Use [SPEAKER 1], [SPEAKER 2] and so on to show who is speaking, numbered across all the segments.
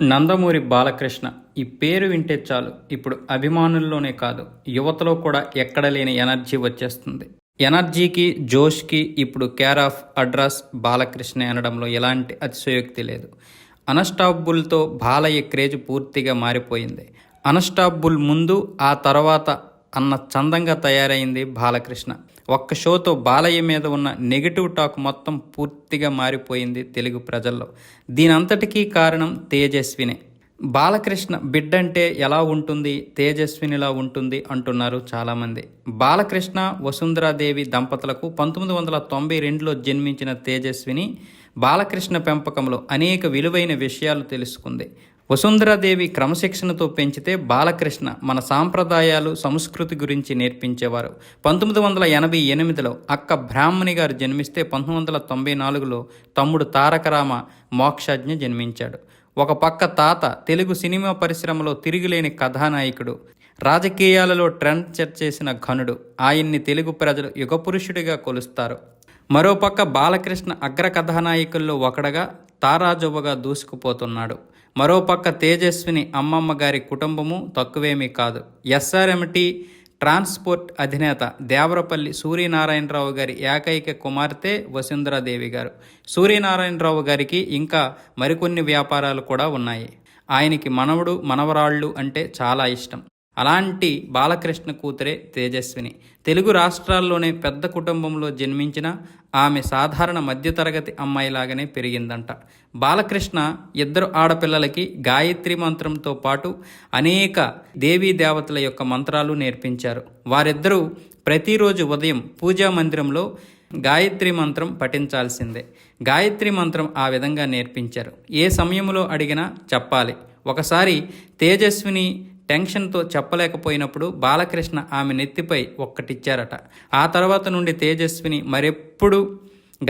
[SPEAKER 1] నందమూరి బాలకృష్ణ ఈ పేరు వింటే చాలు. ఇప్పుడు అభిమానుల్లోనే కాదు యువతలో కూడా ఎక్కడ లేని ఎనర్జీ వచ్చేస్తుంది. ఎనర్జీకి జోష్కి ఇప్పుడు కేర్ ఆఫ్ అడ్రస్ బాలకృష్ణ అనడంలో ఎలాంటి అతిశయోక్తి లేదు. అన్స్టాపుల్తో బాలయ్య క్రేజ్ పూర్తిగా మారిపోయింది. అన్స్టాపుల్ ముందు ఆ తర్వాత అన్న చందంగా తయారైంది బాలకృష్ణ. ఒక్క షోతో బాలయ్య మీద ఉన్న నెగిటివ్ టాక్ మొత్తం పూర్తిగా మారిపోయింది తెలుగు ప్రజల్లో. దీనంతటికీ కారణం తేజస్వినే. బాలకృష్ణ బిడ్డంటే ఎలా ఉంటుంది తేజస్వినిలా ఉంటుంది అంటున్నారు చాలామంది. బాలకృష్ణ వసుంధరాదేవి దంపతులకు పంతొమ్మిది వందల తొంభై రెండులో జన్మించిన తేజస్విని బాలకృష్ణ పెంపకంలో అనేక విలువైన విషయాలు తెలుసుకుంది. వసుంధరాదేవి క్రమశిక్షణతో పెంచితే బాలకృష్ణ మన సాంప్రదాయాలు సంస్కృతి గురించి నేర్పించేవారు. పంతొమ్మిది వందల ఎనభై ఎనిమిదిలో అక్క బ్రాహ్మణి గారు జన్మిస్తే పంతొమ్మిది వందల తొంభై నాలుగులో తమ్ముడు తారకరామ మోక్షజ్ఞ జన్మించాడు. ఒక పక్క తాత తెలుగు సినిమా పరిశ్రమలో తిరిగిలేని కథానాయకుడు రాజకీయాలలో ట్రెండ్ సెట్ చేసిన ఘనుడు ఆయన్ని తెలుగు ప్రజలు యుగపురుషుడిగా కొలుస్తారు. మరోపక్క బాలకృష్ణ అగ్ర కథానాయకుల్లో ఒకడగా తారాజువ్వగా దూసుకుపోతున్నాడు. మరోపక్క తేజస్విని అమ్మమ్మ గారి కుటుంబము తక్కువేమీ కాదు. ఎస్ఆర్ఎంటి ట్రాన్స్పోర్ట్ అధినేత దేవరపల్లి సూర్యనారాయణరావు గారి ఏకైక కుమార్తె వసుంధరాదేవి గారు. సూర్యనారాయణరావు గారికి ఇంకా మరికొన్ని వ్యాపారాలు కూడా ఉన్నాయి. ఆయనకి మనవడు మనవరాళ్ళు అంటే చాలా ఇష్టం. అలాంటి బాలకృష్ణ కూతురే తేజస్విని. తెలుగు రాష్ట్రాల్లోనే పెద్ద కుటుంబంలో జన్మించిన ఆమె సాధారణ మధ్యతరగతి అమ్మాయిలాగానే పెరిగిందంట. బాలకృష్ణ ఇద్దరు ఆడపిల్లలకి గాయత్రి మంత్రంతో పాటు అనేక దేవీ దేవతల యొక్క మంత్రాలు నేర్పించారు. వారిద్దరూ ప్రతిరోజు ఉదయం పూజా మందిరంలో గాయత్రి మంత్రం పఠించాల్సిందే. గాయత్రి మంత్రం ఆ విధంగా నేర్పించారు. ఏ సమయంలో అడిగినా చెప్పాలి. ఒకసారి తేజస్విని టెన్షన్తో చెప్పలేకపోయినప్పుడు బాలకృష్ణ ఆమె నెత్తిపై ఒక్కటిచ్చారట. ఆ తర్వాత నుండి తేజస్విని మరెప్పుడు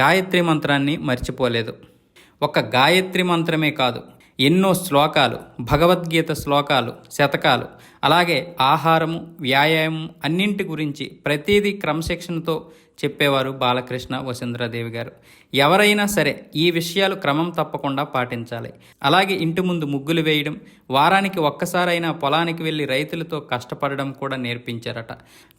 [SPEAKER 1] గాయత్రి మంత్రాన్ని మర్చిపోలేదు. ఒక గాయత్రి మంత్రమే కాదు ఎన్నో శ్లోకాలు భగవద్గీత శ్లోకాలు శతకాలు అలాగే ఆహారము వ్యాయామం అన్నింటి గురించి ప్రతిదీ క్రమశిక్షణతో చెప్పేవారు బాలకృష్ణ వసుంధరాదేవి గారు. ఎవరైనా సరే ఈ విషయాలు క్రమం తప్పకుండా పాటించాలి. అలాగే ఇంటి ముందు ముగ్గులు వేయడం వారానికి ఒక్కసారైనా పొలానికి వెళ్ళి రైతులతో కష్టపడడం కూడా నేర్పించారట.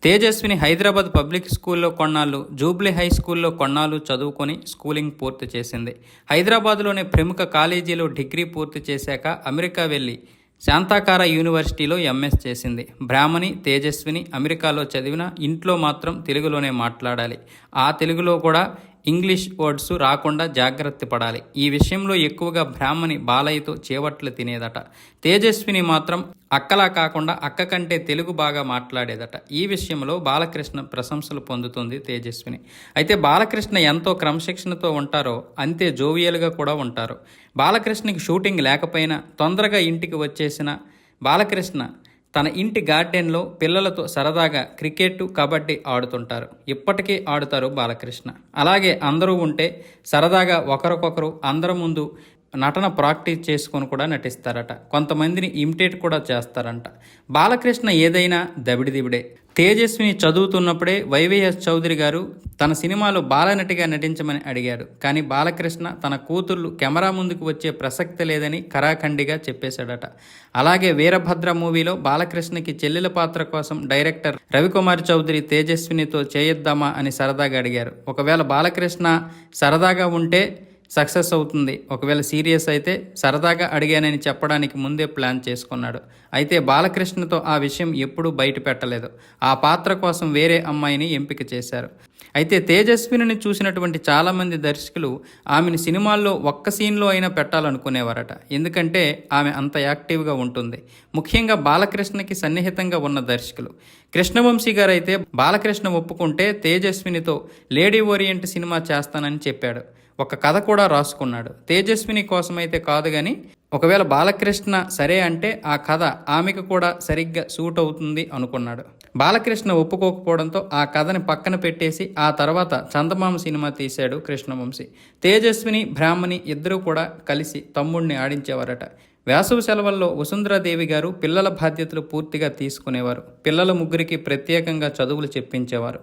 [SPEAKER 1] తేజస్విని హైదరాబాద్ పబ్లిక్ స్కూల్లో కొన్నాళ్ళు జూబ్లీ హై స్కూల్లో కొన్నాళ్ళు చదువుకొని స్కూలింగ్ పూర్తి చేసింది. హైదరాబాద్లోని ప్రముఖ కాలేజీలో డిగ్రీ పూర్తి చేశాక అమెరికా వెళ్ళి శాంతాకార యూనివర్సిటీలో ఎంఎస్ చేసింది. బ్రాహ్మణి తేజస్విని అమెరికాలో చదివిన ఇంట్లో మాత్రం తెలుగులోనే మాట్లాడాలి. ఆ తెలుగులో కూడా ఇంగ్లీష్ వర్డ్స్ రాకుండా జాగ్రత్త పడాలి. ఈ విషయంలో ఎక్కువగా బ్రాహ్మణి బాలయ్యతో చేవట్లు తినేదట. తేజస్విని మాత్రం అక్కలా కాకుండా అక్క కంటే తెలుగు బాగా మాట్లాడేదట. ఈ విషయంలో బాలకృష్ణ ప్రశంసలు పొందుతుంది తేజస్విని. అయితే బాలకృష్ణ ఎంతో క్రమశిక్షణతో ఉంటారో అంతే జోవియల్గా కూడా ఉంటారు. బాలకృష్ణకి షూటింగ్ లేకపోయినా తొందరగా ఇంటికి వచ్చేసిన బాలకృష్ణ తన ఇంటి గార్డెన్లో పిల్లలతో సరదాగా క్రికెట్ కబడ్డీ ఆడుతుంటారు. ఇప్పటికీ ఆడుతారు బాలకృష్ణ. అలాగే అందరూ ఉంటే సరదాగా ఒకరికొకరు అందరి ముందు నటన ప్రాక్టీస్ చేసుకొని కూడా నటిస్తారట. కొంతమందిని ఇమిటేట్ కూడా చేస్తారంట. బాలకృష్ణ ఏదైనా దబిడిదిబిడే తేజస్విని చదువుతున్నప్పుడే వైవిఎస్ చౌదరి గారు తన సినిమాలో బాలనటిగా నటించమని అడిగాడు కానీ బాలకృష్ణ తన కూతుర్లు కెమెరా ముందుకు వచ్చే ప్రసక్తి లేదని కరాఖండిగా చెప్పేశాడట. అలాగే వీరభద్ర మూవీలో బాలకృష్ణకి చెల్లెల పాత్ర కోసం డైరెక్టర్ రవికుమార్ చౌదరి తేజస్వినితో చేయొద్దామా అని సరదాగా అడిగారు. ఒకవేళ బాలకృష్ణ సరదాగా ఉంటే సక్సెస్ అవుతుంది. ఒకవేళ సీరియస్ అయితే సరదాగా అడిగానని చెప్పడానికి ముందే ప్లాన్ చేసుకున్నాడు. అయితే బాలకృష్ణతో ఆ విషయం ఎప్పుడూ బయట పెట్టలేదు. ఆ పాత్ర కోసం వేరే అమ్మాయిని ఎంపిక చేశారు. అయితే తేజస్విని చూసినటువంటి చాలామంది దర్శకులు ఆమెను సినిమాల్లో ఒక్క సీన్లో అయినా పెట్టాలనుకునేవారట. ఎందుకంటే ఆమె అంత యాక్టివ్గా ఉంటుంది. ముఖ్యంగా బాలకృష్ణకి సన్నిహితంగా ఉన్న దర్శకులు. కృష్ణవంశీ గారైతే బాలకృష్ణ ఒప్పుకుంటే తేజస్వినితో లేడీ ఓరియంట్ సినిమా చేస్తానని చెప్పాడు. ఒక కథ కూడా రాసుకున్నాడు. తేజస్విని కోసమైతే కాదు కానీ ఒకవేళ బాలకృష్ణ సరే అంటే ఆ కథ ఆమెకు కూడా సరిగ్గా సూట్ అవుతుంది అనుకున్నాడు. బాలకృష్ణ ఒప్పుకోకపోవడంతో ఆ కథని పక్కన పెట్టేసి ఆ తర్వాత చందమామ సినిమా తీశాడు కృష్ణవంశీ. తేజస్విని బ్రాహ్మణి ఇద్దరూ కూడా కలిసి తమ్ముడిని ఆడించేవారట. వేసవి సెలవుల్లో వసుంధరాదేవి గారు పిల్లల బాధ్యతలు పూర్తిగా తీసుకునేవారు. పిల్లల ముగ్గురికి ప్రత్యేకంగా చదువులు చెప్పించేవారు.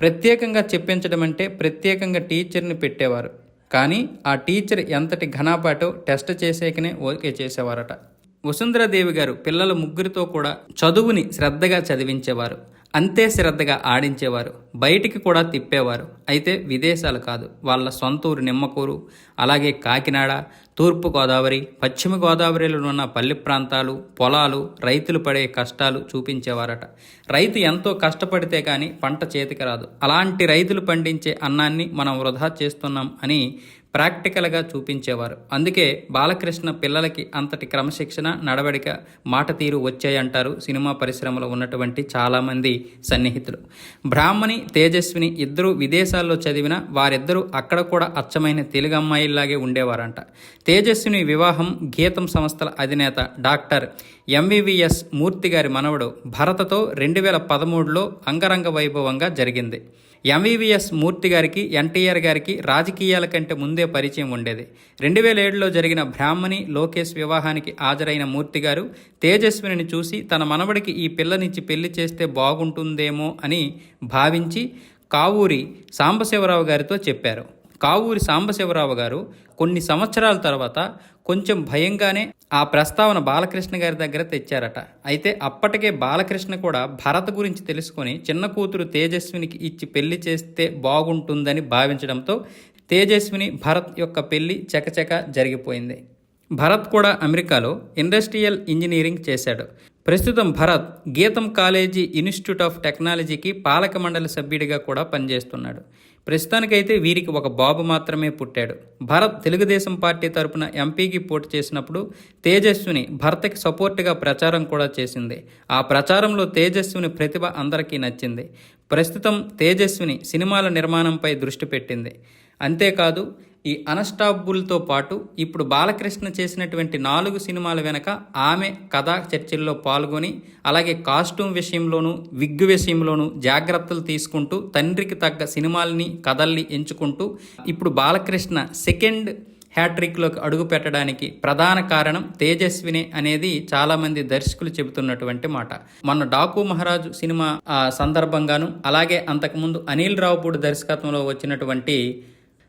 [SPEAKER 1] ప్రత్యేకంగా చెప్పించడం అంటే ప్రత్యేకంగా టీచర్ని పెట్టేవారు. కానీ ఆ టీచర్ ఎంతటి ఘనాపాటో టెస్ట్ చేసేకనే ఓకే చేసేవారట. వసుంధరాదేవి గారు పిల్లల ముగ్గురితో కూడా చదువుని శ్రద్ధగా చదివించేవారు. అంతే శ్రద్ధగా ఆడించేవారు బయటికి కూడా తిప్పేవారు. అయితే విదేశాలు కాదు వాళ్ళ సొంత ఊరు నిమ్మకూరు అలాగే కాకినాడ తూర్పు గోదావరి పశ్చిమ గోదావరిలో ఉన్న పల్లె ప్రాంతాలు పొలాలు రైతులు పడే కష్టాలు చూపించేవారట. రైతు ఎంతో కష్టపడితే కానీ పంట చేతికి రాదు. అలాంటి రైతులు పండించే అన్నాన్ని మనం వృధా చేస్తున్నాం అని ప్రాక్టికల్గా చూపించేవారు. అందుకే బాలకృష్ణ పిల్లలకి అంతటి క్రమశిక్షణ నడవడిక మాట తీరు వచ్చాయంటారు సినిమా పరిశ్రమలో ఉన్నటువంటి చాలామంది సన్నిహితులు. బ్రాహ్మణి తేజస్విని ఇద్దరు విదేశాల్లో చదివిన వారిద్దరూ అక్కడ కూడా అచ్చమైన తెలుగు అమ్మాయిల్లాగే ఉండేవారంట. తేజస్విని వివాహం గీతం సంస్థల అధినేత డాక్టర్ ఎంవివిఎస్ మూర్తి గారి మనవడు భరతతో రెండు వేల పదమూడులో అంగరంగ వైభవంగా జరిగింది. ఎంవీవీఎస్ మూర్తి గారికి ఎన్టీఆర్ గారికి రాజకీయాల కంటే ముందే పరిచయం ఉండేది. రెండు వేల ఏడులో జరిగిన బ్రాహ్మణి లోకేష్ వివాహానికి హాజరైన మూర్తి గారు తేజస్విని చూసి తన మనవడికి ఈ పిల్లనిచ్చి పెళ్ళి చేస్తే బాగుంటుందేమో అని భావించి కావూరి సాంబశివరావు గారితో చెప్పారు. కావూరి సాంబశివరావు గారు కొన్ని సంవత్సరాల తర్వాత కొంచెం భయంగానే ఆ ప్రస్తావన బాలకృష్ణ గారి దగ్గర తెచ్చారట. అయితే అప్పటికే బాలకృష్ణ కూడా భరత్ గురించి తెలుసుకొని చిన్న కూతురు తేజస్వినికి ఇచ్చి పెళ్ళి చేస్తే బాగుంటుందని భావించడంతో తేజస్విని భరత్ యొక్క పెళ్ళి చకచక జరిగిపోయింది. భరత్ కూడా అమెరికాలో ఇండస్ట్రియల్ ఇంజనీరింగ్ చేశాడు. ప్రస్తుతం భరత్ గీతం కాలేజీ ఇన్స్టిట్యూట్ ఆఫ్ టెక్నాలజీకి పాలక మండలి సభ్యుడిగా కూడా పనిచేస్తున్నాడు. ప్రస్తుతానికైతే వీరికి ఒక బాబు మాత్రమే పుట్టాడు. భరత్ తెలుగుదేశం పార్టీ తరపున ఎంపీకి పోటీ చేసినప్పుడు తేజస్విని భరత్కి సపోర్ట్గా ప్రచారం కూడా చేసింది. ఆ ప్రచారంలో తేజస్విని ప్రతిభ అందరికీ నచ్చింది. ప్రస్తుతం తేజస్విని సినిమాల నిర్మాణంపై దృష్టి పెట్టింది. అంతేకాదు ఈ అనస్టాబుల్తో పాటు ఇప్పుడు బాలకృష్ణ చేసినటువంటి నాలుగు సినిమాల వెనక ఆమె కథా చర్చల్లో పాల్గొని అలాగే కాస్ట్యూమ్ విషయంలోనూ విగ్ విషయంలోనూ జాగ్రత్తలు తీసుకుంటూ తండ్రికి తగ్గ సినిమాల్ని కథల్ని ఎంచుకుంటూ ఇప్పుడు బాలకృష్ణ సెకండ్ హ్యాట్రిక్లోకి అడుగు పెట్టడానికి ప్రధాన కారణం తేజస్వినే అనేది చాలామంది దర్శకులు చెబుతున్నటువంటి మాట. మొన్న డాకు మహారాజు సినిమా సందర్భంగాను అలాగే అంతకుముందు అనిల్ రావుపూడి దర్శకత్వంలో వచ్చినటువంటి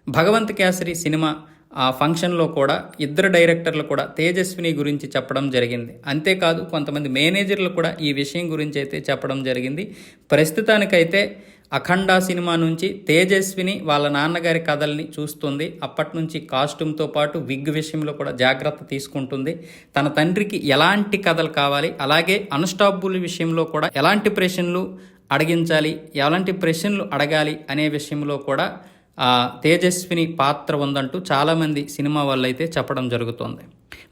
[SPEAKER 1] భగవంత్ కేసరి సినిమా ఆ ఫంక్షన్లో కూడా ఇద్దరు డైరెక్టర్లు కూడా తేజస్విని గురించి చెప్పడం జరిగింది. అంతేకాదు కొంతమంది మేనేజర్లు కూడా ఈ విషయం గురించి అయితే చెప్పడం జరిగింది. ప్రస్తుతానికైతే అఖండ సినిమా నుంచి తేజస్విని వాళ్ళ నాన్నగారి కథల్ని చూస్తుంది. అప్పటి నుంచి కాస్ట్యూమ్తో పాటు విగ్ విషయంలో కూడా జాగ్రత్త తీసుకుంటుంది. తన తండ్రికి ఎలాంటి కథలు కావాలి? అలాగే అన్స్టాపుల్ విషయంలో కూడా ఎలాంటి ప్రశ్నలు అడిగించాలి? ఎలాంటి ప్రశ్నలు అడగాలి? అనే విషయంలో కూడా ఆ తేజస్విని పాత్ర ఉందంటూ చాలామంది సినిమా వాళ్ళు అయితే చెప్పడం జరుగుతోంది.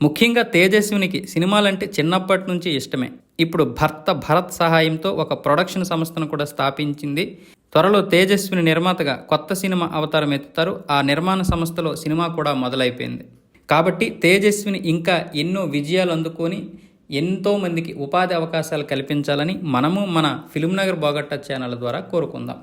[SPEAKER 1] ముఖ్యంగా తేజస్వినికి సినిమాలంటే చిన్నప్పటి నుంచి ఇష్టమే. ఇప్పుడు భర్త భరత్ సహాయంతో ఒక ప్రొడక్షన్ సంస్థను కూడా స్థాపించింది. త్వరలో తేజస్విని నిర్మాతగా కొత్త సినిమా అవతారం ఎత్తుతారు. ఆ నిర్మాణ సంస్థలో సినిమా కూడా మొదలైపోయింది. కాబట్టి తేజస్విని ఇంకా ఎన్నో విజయాలు అందుకొని ఎంతోమందికి ఉపాధి అవకాశాలు కల్పించాలని మనము మన ఫిల్మ్ నగర్ బోగట్ట ఛానల్ ద్వారా కోరుకుందాం.